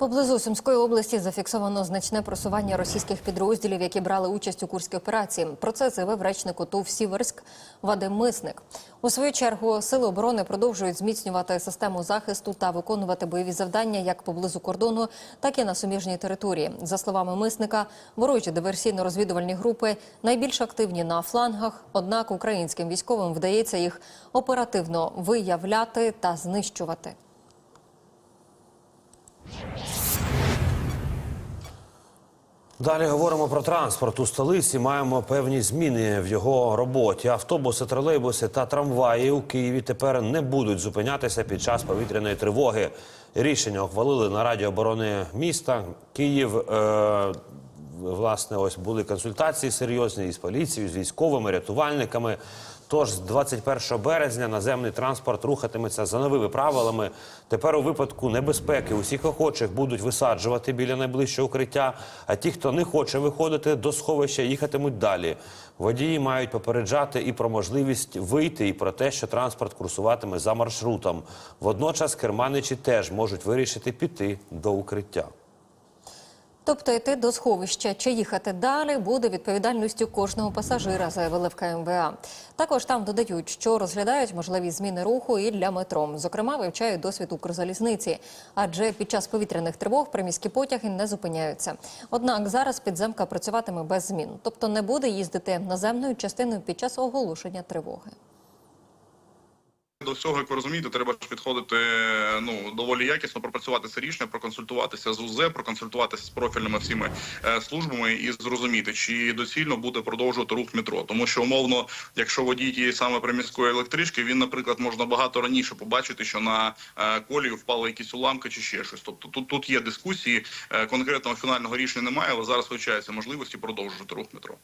Поблизу Сумської області зафіксовано значне просування російських підрозділів, які брали участь у курській операції. Про це заявив речник ОТУ Сіверськ Вадим Мисник. У свою чергу сили оборони продовжують зміцнювати систему захисту та виконувати бойові завдання як поблизу кордону, так і на суміжній території. За словами Мисника, ворожі диверсійно-розвідувальні групи найбільш активні на флангах. Однак українським військовим вдається їх оперативно виявляти та знищувати. Далі говоримо про транспорт у столиці. Маємо певні зміни в його роботі. Автобуси, тролейбуси та трамваї у Києві тепер не будуть зупинятися під час повітряної тривоги. Рішення ухвалили на Раді оборони міста. Київ е, власне ось були консультації серйозні із поліцією, з військовими, рятувальниками. Тож з 21 березня наземний транспорт рухатиметься за новими правилами. Тепер у випадку небезпеки усіх охочих будуть висаджувати біля найближчого укриття. А ті, хто не хоче виходити до сховища, їхатимуть далі. Водії мають попереджати і про можливість вийти, і про те, що транспорт курсуватиме за маршрутом. Водночас керманичі теж можуть вирішити піти до укриття. Тобто йти до сховища чи їхати далі буде відповідальністю кожного пасажира, заявили в КМВА. Також там додають, що розглядають можливі зміни руху і для метро. Зокрема, вивчають досвід Укрзалізниці, адже під час повітряних тривог приміські потяги не зупиняються. Однак зараз підземка працюватиме без змін, тобто не буде їздити наземною частиною під час оголошення тривоги. До всього, як ви розумієте, треба ж підходити ну доволі якісно, пропрацювати це рішення, проконсультуватися з УЗ, проконсультуватися з профільними всіми е, службами і зрозуміти, чи доцільно буде продовжувати рух метро. Тому що умовно, якщо водій тієї саме приміської електрички, він, наприклад, можна багато раніше побачити, що на е, колію впали якісь уламки чи ще щось. Тобто тут тут є дискусії. Е, конкретного фінального рішення немає, але зараз вивчаються можливості продовжувати рух метро.